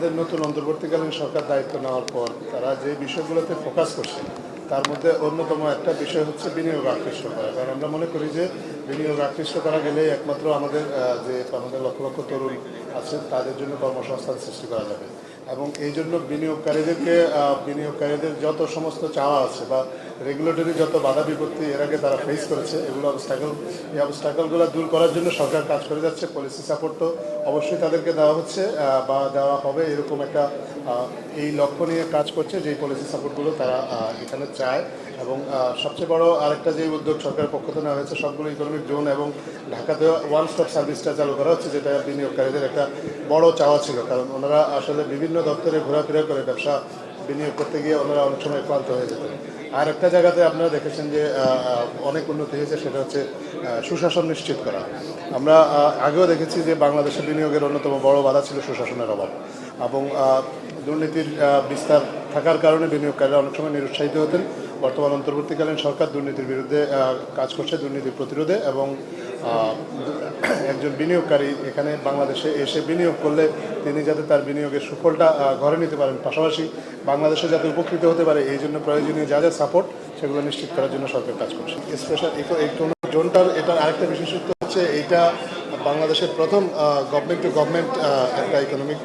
আমাদের নতুন অন্তর্বর্তীকালীন সরকার দায়িত্ব নেওয়ার পর তারা যে বিষয়গুলোতে ফোকাস করছে, তার মধ্যে অন্যতম একটা বিষয় হচ্ছে বিনিয়োগ আকৃষ্ট করা কারণ আমরা মনে করি যে বিনিয়োগ আকৃষ্ট করা গেলে একমাত্র আমাদের যে আমাদের লক্ষ লক্ষ তরুণ আছে তাদের জন্য কর্মসংস্থান সৃষ্টি করা যাবে। এবং এই জন্য বিনিয়োগকারীদেরকে বিনিয়োগকারীদের যত সমস্ত চাওয়া আছে বা রেগুলেটরি যত বাধা বিপত্তি এর আগে তারা ফেস করেছে, এগুলো অবস্টাকল এই অবস্টাকলগুলো দূর করার জন্য সরকার কাজ করে যাচ্ছে পলিসি সাপোর্ট তো অবশ্যই তাদেরকে দেওয়া হচ্ছে বা দেওয়া হবে, এরকম একটা এই লক্ষ্য নিয়ে কাজ করছে যে পলিসি সাপোর্টগুলো তারা এখানে চায়। এবং সবচেয়ে বড় আরেকটা যে উদ্যোগ সরকারের পক্ষ থেকে নেওয়া হয়েছে, সবগুলো ইকোনমিক জোন এবং ঢাকাতে ওয়ান স্টপ সার্ভিসটা চালু করা হচ্ছে, যেটা বিনিয়োগকারীদের একটা বড় চাওয়া ছিল। কারণ ওনারা আসলে বিভিন্ন দপ্তরে ঘোরাফেরা করে ব্যবসা বিনিয়োগ করতে গিয়ে ওনারা অনেক সময় ক্লান্ত হয়ে যেতেন আর একটা জায়গাতে আপনারা দেখেছেন যে অনেক উন্নতি হয়েছে, সেটা হচ্ছে সুশাসন নিশ্চিত করা। আমরা আগেও দেখেছি যে বাংলাদেশের বিনিয়োগের অন্যতম বড় বাধা ছিল সুশাসনের অভাব। এবং দুর্নীতির বিস্তার থাকার কারণে বিনিয়োগকারীরা অনেক সময় নিরুৎসাহিত হতেন। বর্তমান অন্তর্বর্তীকালীন সরকার দুর্নীতির বিরুদ্ধে কাজ করছে দুর্নীতি প্রতিরোধে এবং একজন বিনিয়োগকারী এখানে বাংলাদেশে এসে বিনিয়োগ করলে তিনি যাতে তার বিনিয়োগের সুফলটা ঘরে নিতে পারেন। পাশাপাশি বাংলাদেশে যাতে উপকৃত হতে পারে, এই জন্য প্রয়োজনীয় যা যা সাপোর্ট সেগুলো নিশ্চিত করার জন্য সরকার কাজ করছে। স্পেশাল ইকোনমিক জোনটার এটার আরেকটা বিশেষত্ব হচ্ছে এইটা বাংলাদেশের প্রথম গভর্নমেন্ট টু গভর্নমেন্ট একটা ইকোনমিক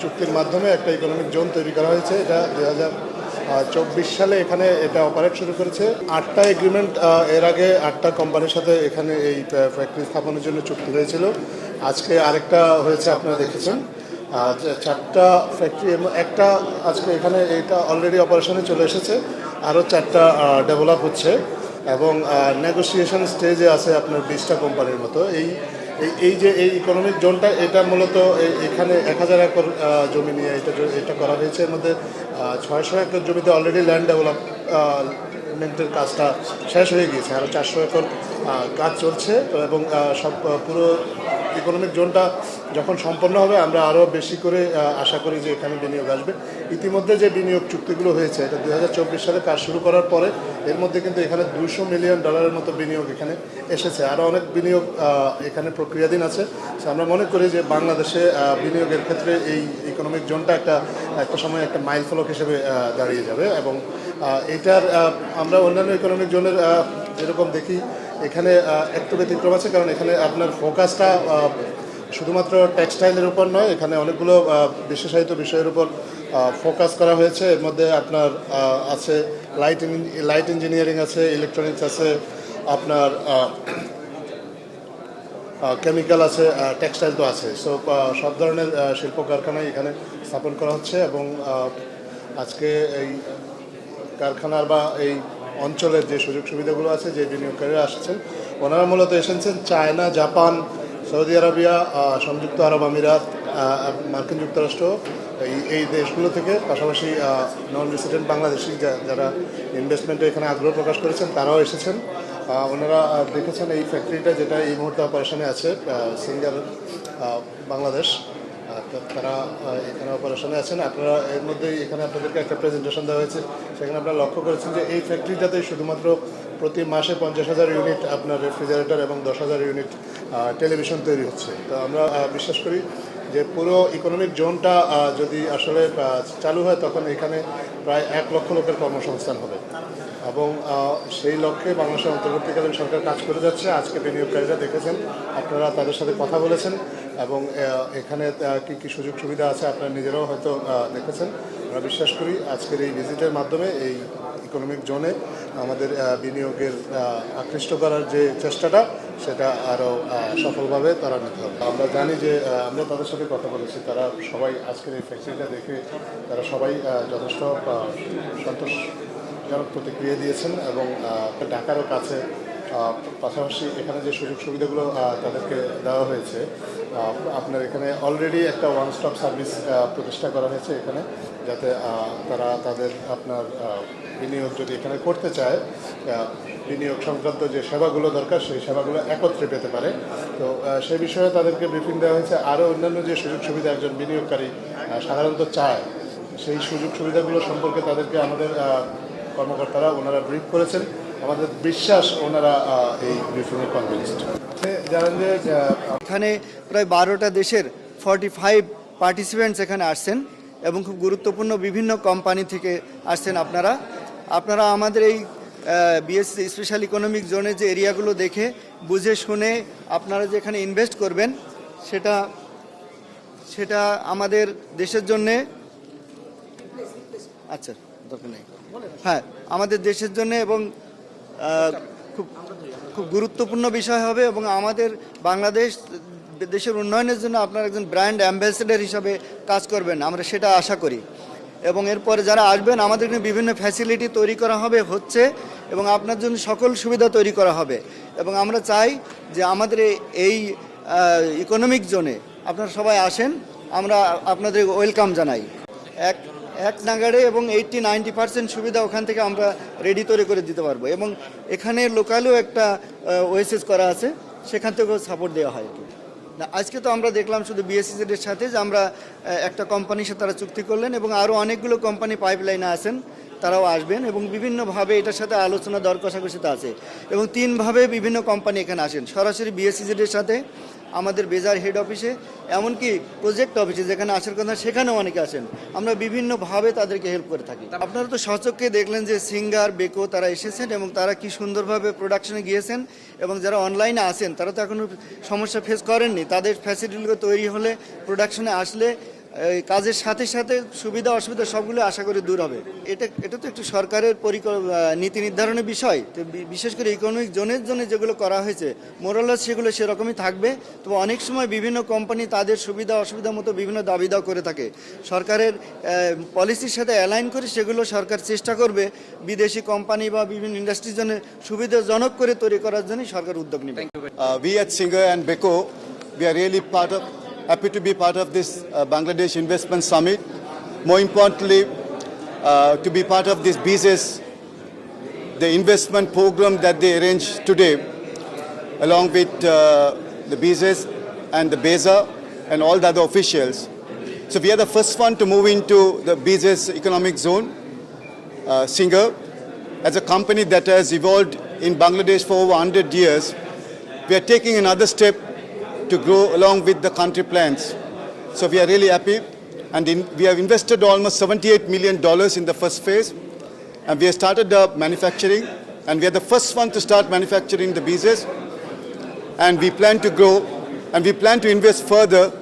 চুক্তির মাধ্যমে একটা ইকোনমিক জোন তৈরি করা হয়েছে। এটা দুই হাজার চব্বিশ সালে এখানে এটা অপারেট শুরু করেছে। আটটা এগ্রিমেন্ট এর আগে আটটা কোম্পানির সাথে এখানে এই ফ্যাক্টরি স্থাপনের জন্য চুক্তি হয়েছিল। আজকে আরেকটা হয়েছে, আপনারা দেখেছেন। চারটা ফ্যাক্টরি এবং একটা আজকে এখানে এটা অলরেডি অপারেশনে চলে এসেছে। আরও চারটা ডেভেলপ হচ্ছে। এবং নেগোসিয়েশন স্টেজে আছে আপনার বিশটা কোম্পানির মতো। এই এই যে এই ইকোনমিক জোনটা এটা মূলত এখানে এক হাজার একর জমি নিয়ে এটা এটা করা হয়েছে। এর মধ্যে ছয়শো একর জমিতে অলরেডি ল্যান্ড ডেভেলপমেন্টের কাজটা শেষ হয়ে গিয়েছে। আরও চারশো একর কাজ চলছে। এবং সব পুরো ইকোনমিক জোনটা যখন সম্পন্ন হবে, আমরা আরও বেশি করে আশা করি যে এখানে বিনিয়োগ আসবে। ইতিমধ্যে যে বিনিয়োগ চুক্তিগুলো হয়েছে, এটা দু হাজার চব্বিশ সালে কাজ শুরু করার পরে এর মধ্যে কিন্তু এখানে দুশো মিলিয়ন ডলারের মতো বিনিয়োগ এখানে এসেছে। আরও অনেক বিনিয়োগ এখানে প্রক্রিয়াধীন আছে। আমরা মনে করি যে বাংলাদেশে বিনিয়োগের ক্ষেত্রে এই ইকোনমিক জোনটা একটা একটা সময় একটা মাইল ফলক হিসেবে দাঁড়িয়ে যাবে এবং এটার আমরা অন্যান্য ইকোনমিক জোনের যেরকম দেখি এখানে একটু ব্যতিক্রম আছে, কারণ এখানে আপনার ফোকাসটা শুধুমাত্র টেক্সটাইলের উপর নয়, এখানে অনেকগুলো বিশেষায়িত বিষয়ের উপর ফোকাস করা হয়েছে। এর মধ্যে আপনার আছে লাইট লাইট ইঞ্জিনিয়ারিং আছে, ইলেকট্রনিক্স আছে, আপনার কেমিক্যাল আছে টেক্সটাইল তো আছে। সো সব ধরনের শিল্প কারখানাই এখানে স্থাপন করা হচ্ছে এবং আজকে এই কারখানার বা এই অঞ্চলের যে সুযোগ সুবিধাগুলো আছে, যে বিনিয়োগকারীরা আসছেন, ওনারা মূলত এসেছেন চায়না, জাপান, সৌদি আরবিয়া সংযুক্ত আরব আমিরাত মার্কিন যুক্তরাষ্ট্র, এই এই দেশগুলো থেকে। পাশাপাশি নন রেসিডেন্ট বাংলাদেশি যারা ইনভেস্টমেন্টে এখানে আগ্রহ প্রকাশ করেছেন, তারাও এসেছেন। ওনারা দেখেছেন এই ফ্যাক্টরিটা যেটা এই মুহূর্তে অপারেশনে আছে সিঙ্গার বাংলাদেশ। তারা এখানে অপারেশনে আছেন। আপনারা এর মধ্যেই এখানে আপনাদেরকে একটা প্রেজেন্টেশন দেওয়া হয়েছে। সেখানে আপনারা লক্ষ্য করেছেন যে এই ফ্যাক্টরিটাতে শুধুমাত্র প্রতি মাসে পঞ্চাশ হাজার ইউনিট আপনার রেফ্রিজারেটর এবং দশ হাজার ইউনিট টেলিভিশন তৈরি হচ্ছে। তো আমরা বিশ্বাস করি যে পুরো ইকোনমিক জোনটা যদি আসলে চালু হয়, তখন এখানে প্রায় এক লক্ষ লোকের কর্মসংস্থান হবে। এবং সেই লক্ষ্যে বাংলাদেশের অন্তর্বর্তীকালীন সরকার কাজ করে যাচ্ছে। আজকে বিনিয়োগকারীরা দেখেছেন, আপনারা তাদের সাথে কথা বলেছেন। এবং এখানে কী কী সুযোগ সুবিধা আছে আপনারা নিজেরাও হয়তো দেখেছেন। আমরা বিশ্বাস করি আজকের এই ভিজিটের মাধ্যমে এই ইকোনমিক জোনে আমাদের বিনিয়োগের আকৃষ্ট করার যে চেষ্টাটা, সেটা আরও সফলভাবে তারা নিতে হবে। আমরা জানি যে আমরা তাদের সাথে কথা বলেছি। তারা সবাই আজকের এই ফ্যাক্টরিটা দেখে তারা সবাই যথেষ্ট সন্তোষজনক প্রতিক্রিয়া দিয়েছেন এবং ঢাকারও কাছে পাশাপাশি এখানে যে সুযোগ সুবিধাগুলো তাদেরকে দেওয়া হয়েছে আপনার এখানে অলরেডি একটা ওয়ান স্টপ সার্ভিস প্রতিষ্ঠা করা হয়েছে এখানে যাতে তারা তাদের আপনার বিনিয়োগ যদি এখানে করতে চায় বিনিয়োগ সংক্রান্ত যে সেবাগুলো দরকার সেই সেবাগুলো একত্রে পেতে পারে। তো আহ, সে বিষয়ে তাদেরকে ব্রিফিং দেওয়া হয়েছে। আরও অন্যান্য যে সুযোগ সুবিধা একজন বিনিয়োগকারী সাধারণত চায় সেই সুযোগ সুবিধাগুলো সম্পর্কে তাদেরকে আমাদের কর্মকর্তারা ওনারা ব্রিফ করেছেন। আমাদের বিশ্বাস ওনারা এই কনভিন্সড জানেন যে এখানে প্রায় বারোটা দেশের ফর্টি ফাইভ পার্টিসিপেন্টস এখানে আসছেন এবং খুব গুরুত্বপূর্ণ বিভিন্ন কোম্পানি থেকে আসছেন আপনারা। আপনারা আমাদের এই বিএসসি স্পেশাল ইকোনমিক জোনের যে এরিয়াগুলো দেখে বুঝে শুনে আপনারা যেখানে ইনভেস্ট করবেন সেটা সেটা আমাদের দেশের জন্যে আচ্ছা দরকার নেই। হ্যাঁ আমাদের দেশের জন্য এবং খুব খুব গুরুত্বপূর্ণ বিষয় হবে এবং আমাদের বাংলাদেশ দেশের উন্নয়নের জন্য আপনার একজন ব্র্যান্ড অ্যাম্বাসেডার হিসাবে কাজ করবেন, আমরা সেটা আশা করি। এবং এরপরে যারা আসবেন, আমাদের বিভিন্ন ফ্যাসিলিটি তৈরি করা হবে, হচ্ছে, এবং আপনার জন্য সকল সুবিধা তৈরি করা হবে। এবং আমরা চাই যে আমাদের এই ইকোনমিক জোনে আপনারা সবাই আসেন, আমরা আপনাদের ওয়েলকাম জানাই। এক এক নাগাড়ে এবং এইটটি নাইনটি পার্সেন্ট সুবিধা ওখান থেকে আমরা রেডি তৈরি করে দিতে পারব। এবং এখানে লোকালেও একটা ওয়েসেস করা আছে, সেখান থেকেও সাপোর্ট দেওয়া হয়। না, আজকে তো আমরা দেখলাম শুধু বিএসসিজেড এর সাথে যে আমরা একটা কোম্পানির সাথে তারা চুক্তি করলেন এবং আরও অনেকগুলো কোম্পানি পাইপলাইনে আছেন, তারাও আসবেন এবং বিভিন্নভাবে এটার সাথে আলোচনা দর কষাকষিতে আছে। এবং তিনভাবে বিভিন্ন কোম্পানি এখানে আসেন। সরাসরি বিএসসিজেড এর সাথে আমাদের বেজার হেড অফিসে এমনকি প্রজেক্ট অফিসে যেখানে আসার কথা, সেখানেও অনেকে আসেন আমরা বিভিন্নভাবে তাদেরকে হেল্প করে থাকি। আপনারা তো সচক্ষে দেখলেন যে সিঙ্গার বেকো, তারা এসেছেন এবং তারা কি সুন্দরভাবে প্রোডাকশনে গিয়েছেন এবং যারা অনলাইনে আসেন তারা তো এখনও সমস্যা ফেস করেননি। তাদের ফ্যাসিলিটিগুলো তৈরি হলে প্রোডাকশনে আসলে এই কাজের সাথে সাথে সুবিধা অসুবিধা সবগুলো আশা করি দূর হবে। এটা এটা তো একটু সরকারের পরিকল্প নীতি নির্ধারণের বিষয়। তো বিশেষ করে ইকোনমিক জোনের জন্য যেগুলো করা হয়েছে মোরালাস সেগুলো সেরকমই থাকবে। তবে অনেক সময় বিভিন্ন কোম্পানি তাদের সুবিধা অসুবিধা মতো বিভিন্ন দাবি দাওয়া করে থাকে। সরকারের পলিসির সাথে অ্যালাইন করে সেগুলো সরকার চেষ্টা করবে বিদেশি কোম্পানি বা বিভিন্ন ইন্ডাস্ট্রির জন্য সুবিধাজনক করে তৈরি করার জন্যই সরকার উদ্যোগ নেবে। We at Singer and Beko, we are really part of, happy to be part of this uh, Bangladesh Investment Summit. More importantly, uh, to be part of this BISES, the investment program that they arranged today, along with uh, the BISES and the BESA and all the other officials. So we are the first one to move into the BISES economic zone uh, Singer, as a company that has evolved in Bangladesh for over 100 years, we are taking another step to grow along with the country plans. So we are really happy, and in, we have invested almost 78 million dollars in the first phase, and we have started up manufacturing, and we are the first one to start manufacturing the beezes, and we plan to grow, and we plan to invest further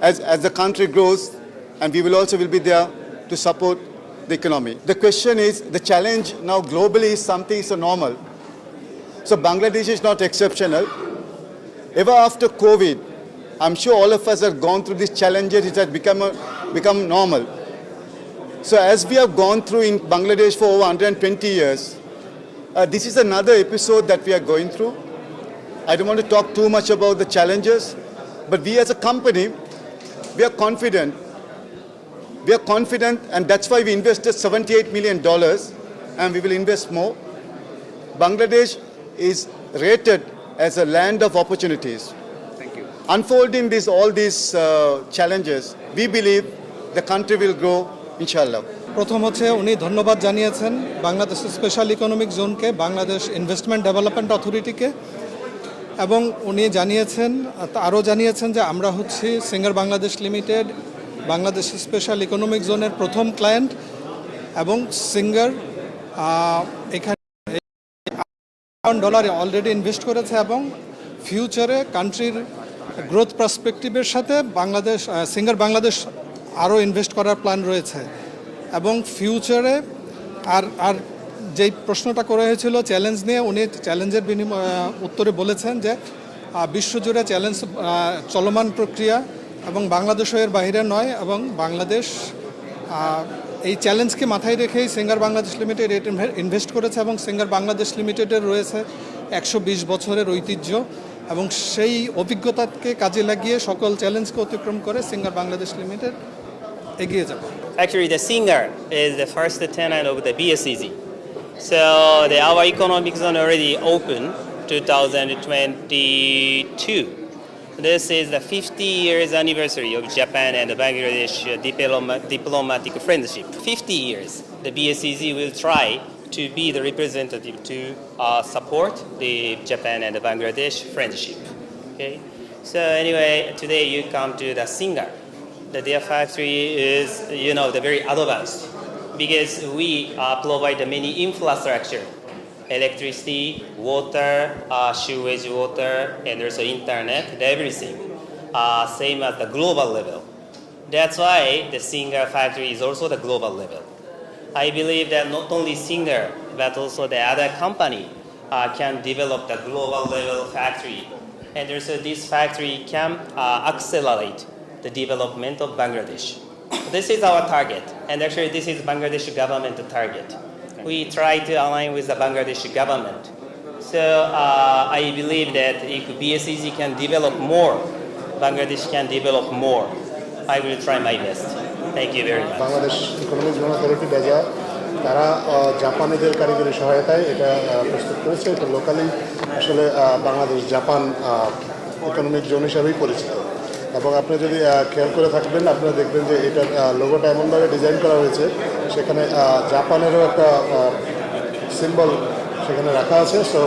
as, as the country grows, and we will also will be there to support the economy. The question is, the challenge now globally is something so normal. So Bangladesh is not exceptional. Ever after COVID, I'm sure all of us have gone through these challenges, it has become, a, become normal. So as we have gone through in Bangladesh for over 120 years, uh, this is another episode that we are going through. I don't want to talk too much about the challenges, but we as a company, we are confident. We are confident, and that's why we invested $78 million, and we will invest more. Bangladesh is rated as a land of opportunities. Thank you. Unfolding this, all these uh, challenges, we believe the country will grow, inshallah. প্রথম হচ্ছে উনি ধন্যবাদ জানিয়েছেন Bangladesh special economic জোনকে Bangladesh investment development অথরিটিকে এবং উনি জানিয়েছেন আরও জানিয়েছেন যে আমরা হচ্ছি Singer Bangladesh limited Bangladesh special economic জোনের প্রথম ক্লায়েন্ট এবং সিঙ্গার এখানে ডলার অলরেডি ইনভেস্ট করেছে এবং ফিউচারে কান্ট্রির গ্রোথ পার্সপেক্টিভের সাথে বাংলাদেশ সিঙ্গার বাংলাদেশ আরও ইনভেস্ট করার প্ল্যান রয়েছে। এবং ফিউচারে আর আর যেই প্রশ্নটা করা হয়েছিল চ্যালেঞ্জ নিয়ে, উনি চ্যালেঞ্জের বিনিময় উত্তরে বলেছেন যে বিশ্বজুড়ে চ্যালেঞ্জ চলমান প্রক্রিয়া এবং বাংলাদেশও এর বাইরে নয় এবং বাংলাদেশ এই চ্যালেঞ্জকে মাথায় রেখেই সিঙ্গার বাংলাদেশ লিমিটেড ইনভেস্ট করেছে এবং সিঙ্গার বাংলাদেশ লিমিটেডের রয়েছে একশো বিশ বছরের ঐতিহ্য এবং সেই অভিজ্ঞতাকে কাজে লাগিয়ে সকল চ্যালেঞ্জকে অতিক্রম করে সিঙ্গার বাংলাদেশ লিমিটেড এগিয়ে যাবে Actually, the singer is the first tenant of the BSEZ. So the, our economic zone already open 2022. This is the 50 years anniversary of Japan and the Bangladesh uh, diploma, diplomatic friendship. 50 years, the BSEZ will try to be the representative to uh, support the Japan and the Bangladesh friendship. Okay. So anyway, today you come to the singer. The their factory is, you know, the very advanced because we uh, provide many infrastructure, electricity, water, uh, sewage water, and also internet, everything, uh, same at the global level. That's why the Singer factory is also the global level. I believe that not only Singer, but also the other company uh, can develop the global level factory. And also this factory can uh, accelerate the development of Bangladesh. This is our target, and actually this is Bangladesh government target. We try to align with the Bangladesh government. So uh, I believe that if BSEG can develop more, Bangladesh can develop more. I will try my best. Thank you very much. Bangladesh economic zone authority deja তারা জাপানিদের কারিগরি সহায়তায় এটা প্রস্তুত করেছে এটা locally আসলে Bangladesh Japan economic zone হিসাবেই পরিচিত এবং আপনি যদি খেয়াল করে থাকবেন, আপনারা দেখবেন যে এটা লোগোটা এমনভাবে ডিজাইন করা হয়েছে, সেখানে জাপানেরও একটা সিম্বল সেখানে রাখা আছে। সো